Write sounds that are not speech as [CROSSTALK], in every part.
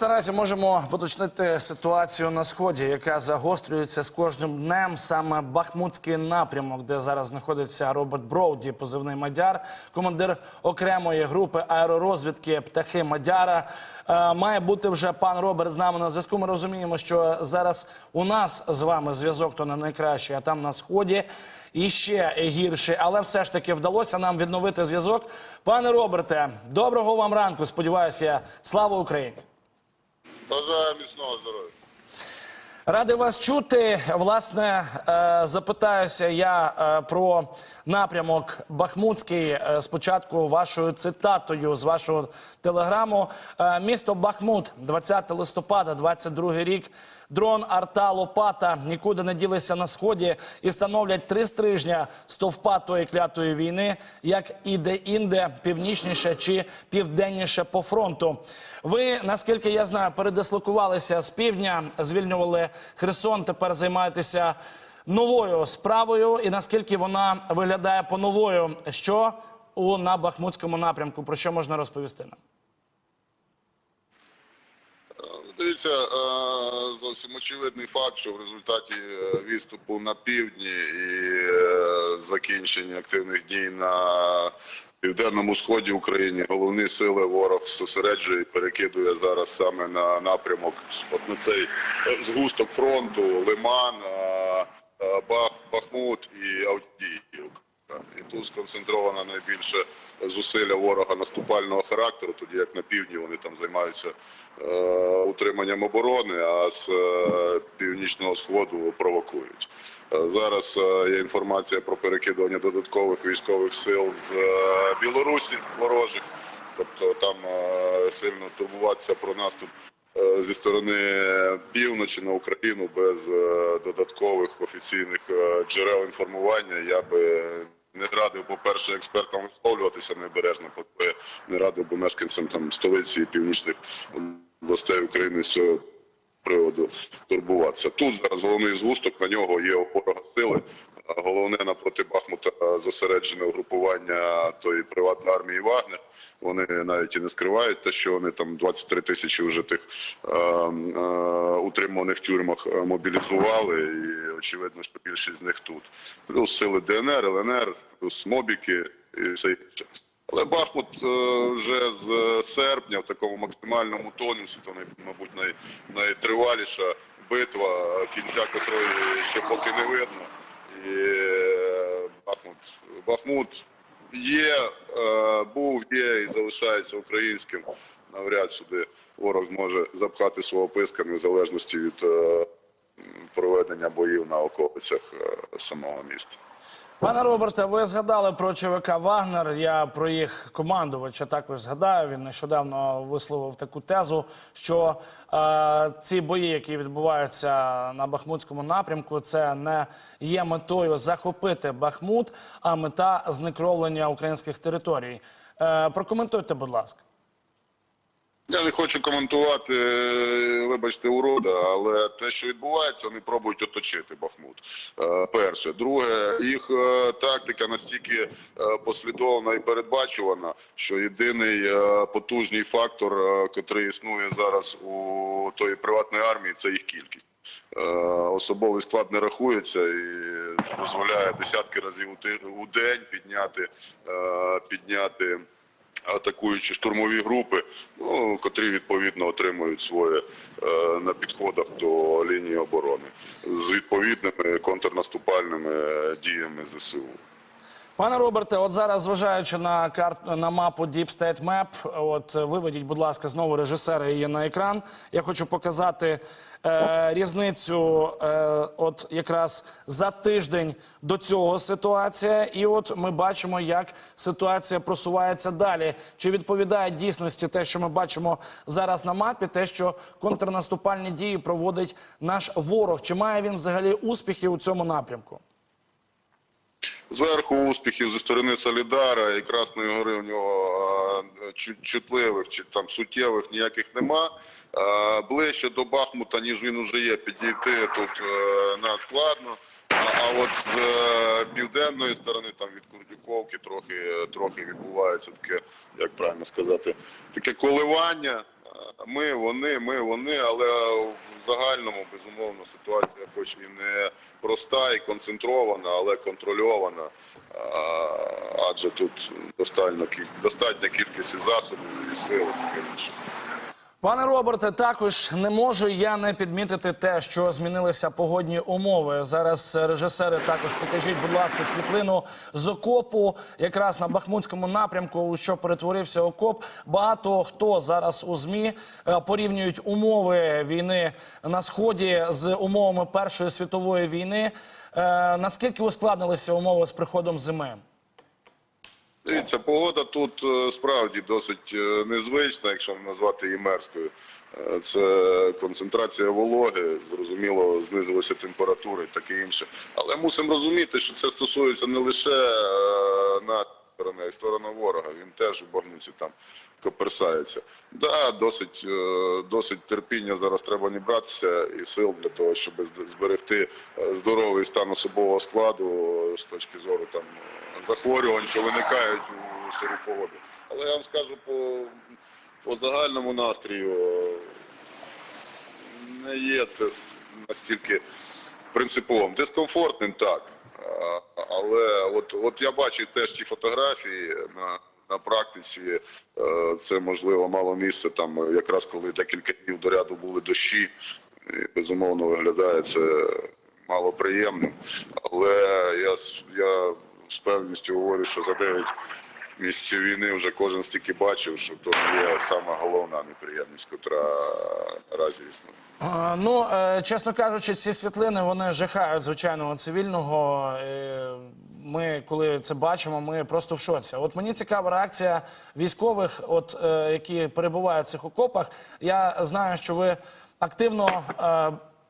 Наразі можемо поточнити ситуацію на сході, яка загострюється з кожним днем. Саме Бахмутський напрямок, де зараз знаходиться Роберт Броуді, позивний Мадяр, командир окремої групи аеророзвідки Птахи Мадяра. Е, має бути вже пан Роберт з нами на зв'язку. Ми розуміємо, що зараз у нас з вами зв'язок то не найкращий, а там на сході. І ще гірше, але все ж таки вдалося нам відновити зв'язок. Пане Роберте, доброго вам ранку. Сподіваюся, слава Україні. Бажаю міцного здоров'я. Радий вас чути. Власне, е, запитаюся я е, про напрямок Бахмутський. Е, Спочатку вашою цитатою з вашого телеграму. Місто Бахмут, 20 листопада, 22 рік. Дрон, арта, лопата нікуди не ділися на сході і становлять три стрижня стовпа тої клятої війни, як і де-інде, північніше чи південніше по фронту. Ви, наскільки я знаю, передислокувалися з півдня, звільнювали Херсон. Тепер займаєтеся новою справою. І наскільки вона виглядає по новою, що у на Бахмутському напрямку, про що можна розповісти нам? Дивіться, е, зовсім очевидний факт, що в результаті е, відступу на півдні і е, закінчення активних дій на південному сході України головні сили ворог зосереджує і перекидує зараз саме на напрямок, от на цей е, згусток фронту, Лиман, е, е, Бах, Бахмут і Авдіївка. І тут сконцентровано найбільше зусилля ворога наступального характеру, тоді як на півдні вони там займаються е, утриманням оборони, а з е, північного сходу провокують. Е, Зараз е, є інформація про перекидування додаткових військових сил з е, Білорусі ворожих, тобто там е, сильно турбуватися про наступ е, зі сторони півночі на Україну без е, додаткових офіційних е, джерел інформування. Я би не радив, по-перше, експертам висловлюватися необережно, по-друге, не радив би мешканцям там столиці і північних областей України з цього приводу турбуватися. Тут зараз головний згусток на нього є опора сили. Головне напроти Бахмута зосереджене угрупування тої приватної армії Вагнер. Вони навіть і не скривають те, що вони там 23 тисячі вже тих е, е, утримуваних в тюрмах е, мобілізували, і очевидно, що більшість з них тут. Плюс сили ДНР, ЛНР, плюс мобіки і все інше. Але Бахмут е, вже з серпня в такому максимальному тонусі, то мабуть най, найтриваліша битва, кінця котрої ще поки не видно. І е, Бахмут, Бахмут є, е, був, є і залишається українським. Навряд сюди ворог зможе запхати свого писка незалежності від е, проведення боїв на околицях самого міста. Пане Роберте, ви згадали про ЧВК Вагнер. Я про їх командувача також згадаю. Він нещодавно висловив таку тезу, що е, ці бої, які відбуваються на Бахмутському напрямку, це не є метою захопити Бахмут, а мета зникровлення українських територій. Е, прокоментуйте, будь ласка. Я не хочу коментувати, е, вибачте, урода, але те, що відбувається, вони пробують оточити Бахмут. Е, Перше, друге, їх е, тактика настільки послідовна і передбачувана, що єдиний потужний фактор, котрий існує зараз у тої приватної армії, це їх кількість. Особовий склад не рахується і дозволяє десятки разів у день підняти, підняти атакуючи штурмові групи, ну, котрі відповідно отримують своє е, на підходах до лінії оборони з відповідними контрнаступальними діями ЗСУ. Пане Роберте, от зараз, зважаючи на карт на мапу Deep State Map, от е, виведіть, будь ласка, знову режисера її на екран. Я хочу показати е, різницю, е, от якраз за тиждень до цього ситуація, і от ми бачимо, як ситуація просувається далі. Чи відповідає дійсності те, що ми бачимо зараз на мапі, те, що контрнаступальні дії проводить наш ворог? Чи має він взагалі успіхи у цьому напрямку? Зверху успіхів зі сторони Солідара і Красної Гори у нього е, чутливих чи там суттєвих ніяких нема. Е, Ближче до Бахмута, ніж він уже є, підійти тут е, складно. А, от з е, південної сторони, там від Курдюковки, трохи, трохи відбувається таке, як правильно сказати, таке коливання. Ми, вони, ми, вони, але в загальному, безумовно, ситуація хоч і не проста і концентрована, але контрольована. Адже тут достатня, кіль- достатня кількість і засобів, і сил, таке інше. Пане Роберте, також не можу я не підмітити те, що змінилися погодні умови. Зараз режисери також покажіть, будь ласка, світлину з окопу, якраз на Бахмутському напрямку, у що перетворився окоп. Багато хто зараз у змі е, порівнюють умови війни на сході з умовами Першої світової війни. Е, Наскільки ускладнилися умови з приходом зими? Дивіться, погода тут е, справді досить е, незвична, якщо назвати її мерзкою. Е, Це концентрація вологи, зрозуміло, знизилися температури, таке інше. Але мусимо розуміти, що це стосується не лише на сторони, а й сторона ворога. Він теж у багнюці там коперсається. Да, досить, е, досить терпіння зараз треба набратися і сил для того, щоб зберегти е, здоровий стан особового складу е, з точки зору там захворювань, що виникають у сиру погоду. Але я вам скажу по, по загальному настрію. Не є це настільки принциповим. Дискомфортним так. Але от, от я бачу теж ті фотографії на, на практиці. е, Це можливо мало місце там, якраз коли декілька днів до ряду були дощі. І, безумовно, виглядає це малоприємним. Але я, я з певністю говорю, що за 9 місяців війни вже кожен стільки бачив, що то є сама головна неприємність, яка наразі існує. Е, Ну, е, чесно кажучи, ці світлини вони жахають звичайного цивільного. Е, Ми, коли це бачимо, ми просто в шоці. От мені цікава реакція військових, от е, які перебувають в цих окопах. Я знаю, що ви активно.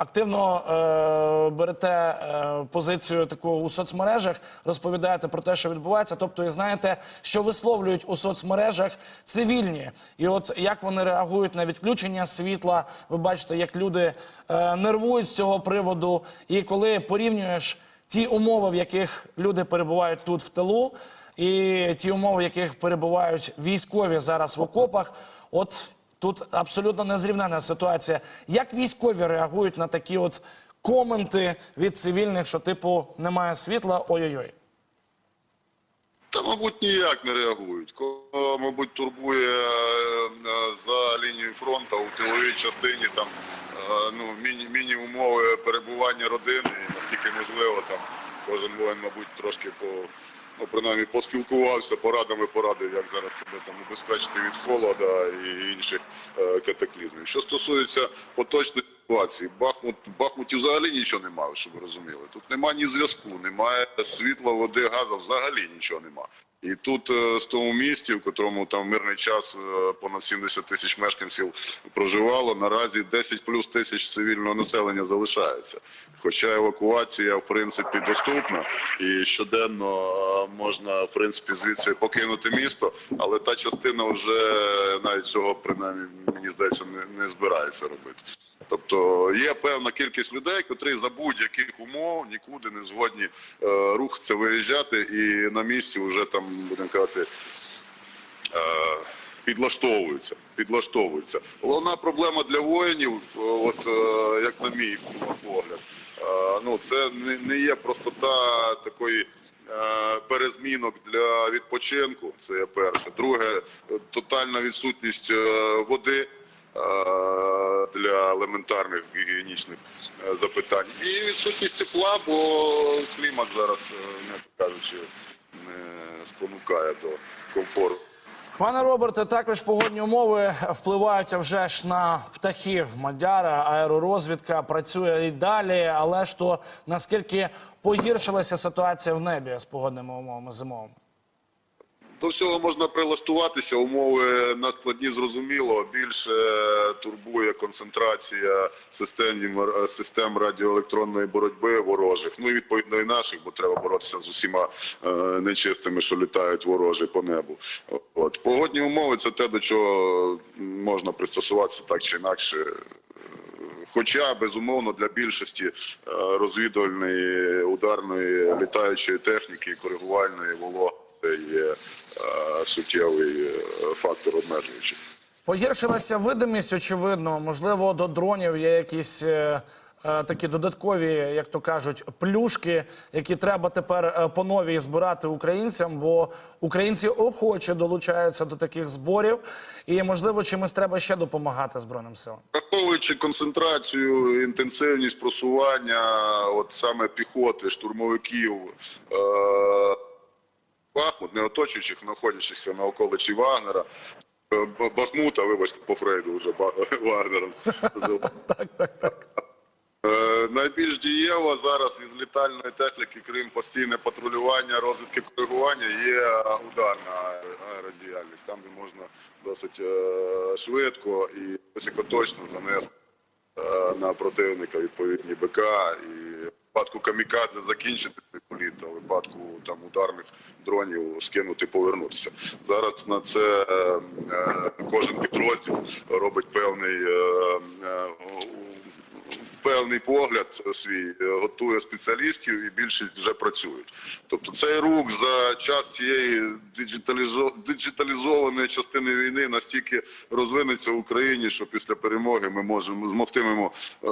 Активно е, берете е, позицію таку у соцмережах, розповідаєте про те, що відбувається. Тобто, і знаєте, що висловлюють у соцмережах цивільні, і от як вони реагують на відключення світла. Ви бачите, як люди е, нервують з цього приводу. І коли порівнюєш ті умови, в яких люди перебувають тут в тилу, і ті умови, в яких перебувають військові зараз в окопах, от Тут абсолютно незрівнена ситуація. Як військові реагують на такі от коменти від цивільних, що типу немає світла, ой-ой-ой. Та, мабуть, ніяк не реагують. Кого, мабуть, турбує е, за лінією фронту у тиловій частині там е, ну, міні, міні-умови перебування родини, наскільки можливо, там кожен воїн, мабуть, трошки по. Ну, принаймні поспілкувався, порадами порадив, як зараз себе там убезпечити від холода і інших е, катаклізмів. Що стосується поточної ситуації, Бахмут Бахмуті взагалі нічого немає, щоб ви розуміли. Тут немає ні зв'язку, немає світла, води, газу, взагалі нічого немає. І тут е, з тому місті, в котрому там мирний час е, понад 70 тисяч мешканців проживало, наразі 10 плюс тисяч цивільного населення залишається. Хоча евакуація в принципі доступна і щоденно е, можна в принципі звідси покинути місто, але та частина вже навіть цього принаймні мені здається не, не збирається робити. Тобто є певна кількість людей, котрі за будь-яких умов нікуди не згодні е, рухатися, виїжджати і на місці вже там будемо казати. Е, Підлаштовуються, підлаштовуються. Головна проблема для воїнів, е, от як на мій погляд, ну це не, є простота такої перезмінок для відпочинку. Це є перше. Друге, тотальна відсутність води для елементарних гігієнічних е, запитань. І відсутність тепла, бо клімат зараз, е, м'яко кажучи, не спонукає до комфорту. Пане Роберте, також погодні умови впливають вже ж на птахів. Мадяра, аеророзвідка працює і далі. Але ж то наскільки погіршилася ситуація в небі з погодними умовами зимовими? До всього можна прилаштуватися. Умови наскладні зрозуміло. Більше турбує концентрація систем, систем радіоелектронної боротьби ворожих. Ну і відповідно і наших, бо треба боротися з усіма е, нечистими, що літають ворожі по небу. От погодні умови це те, до чого можна пристосуватися так чи інакше. Хоча безумовно для більшості е, розвідувальної ударної літаючої техніки, коригувальної воло це є е, суттєвий е, фактор обмежуючий. Погіршилася видимість, очевидно. Можливо, до дронів є якісь е, е, такі додаткові, як то кажуть, плюшки, які треба тепер е, по новій збирати українцям, бо українці охоче долучаються до таких зборів. І можливо, чимось треба ще допомагати збройним силам. Враховуючи концентрацію, інтенсивність просування, от саме піхоти, штурмовиків, е- оточуючих, знаходячихся на околиці Вагнера, е, Бахмута, вибачте, по Фрейду вже [LAUGHS] Вагнером. [LAUGHS] Так, так, так. Е, Найбільш дієво зараз із літальної техніки, крім постійне патрулювання, розвідки коригування, є ударна аеродіяльність, там де можна досить е, швидко і високоточно занести на противника відповідні БК і випадку камікадзе закінчити цей політ, а в випадку там ударних дронів скинути, повернутися. Зараз на це е, е, кожен підрозділ робить певний. Певний погляд свій е, готує спеціалістів, і більшість вже працюють. Тобто цей рух за час цієї диджиталізо- диджиталізованої частини війни настільки розвинеться в Україні, що після перемоги ми можемо змогтимемо е,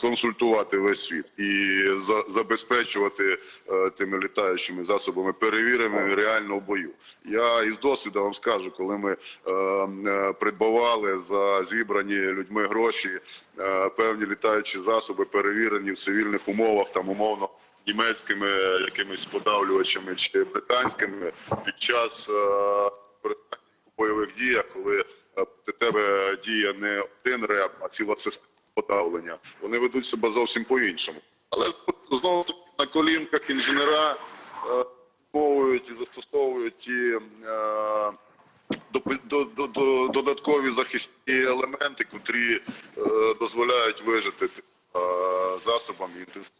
консультувати весь світ і за, забезпечувати е, тими літаючими засобами перевіреними реально в бою. Я із досвіду вам скажу, коли ми е, е, придбавали за зібрані людьми гроші е, певні літаючі засоби, перевірені в цивільних умовах, там умовно німецькими якимись подавлювачами чи британськими під час е, використання у бойових діях, коли е, проти тебе діє не один реп, а ціла система подавлення. Вони ведуть себе зовсім по-іншому. Але знову на колінках інженера е, мовують і застосовують ті. Е, до, до, до, до, додаткові захисні елементи, котрі е, дозволяють вижити е, засобам інтенсивності.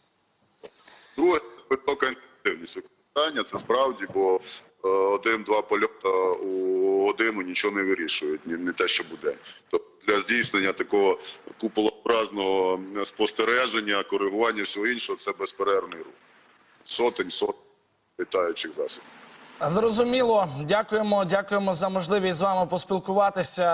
Друге, висока інтенсивність використання. Це справді, бо е, один-два польота у годину нічого не вирішують, ні, не те, що буде. Тобто для здійснення такого куполообразного спостереження, коригування всього іншого, це безперервний рух. Сотень, сотень літаючих засобів. Зрозуміло, дякуємо, дякуємо за можливість з вами поспілкуватися.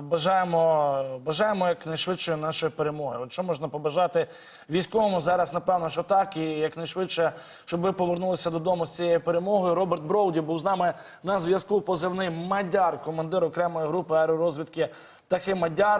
Бажаємо, бажаємо якнайшвидше нашої перемоги. От що можна побажати військовому зараз, напевно, що так, і якнайшвидше, щоб ви повернулися додому з цією перемогою. Роберт Броуді був з нами на зв'язку позивний Мадяр, командир окремої групи аеророзвідки Птахи Мадяра.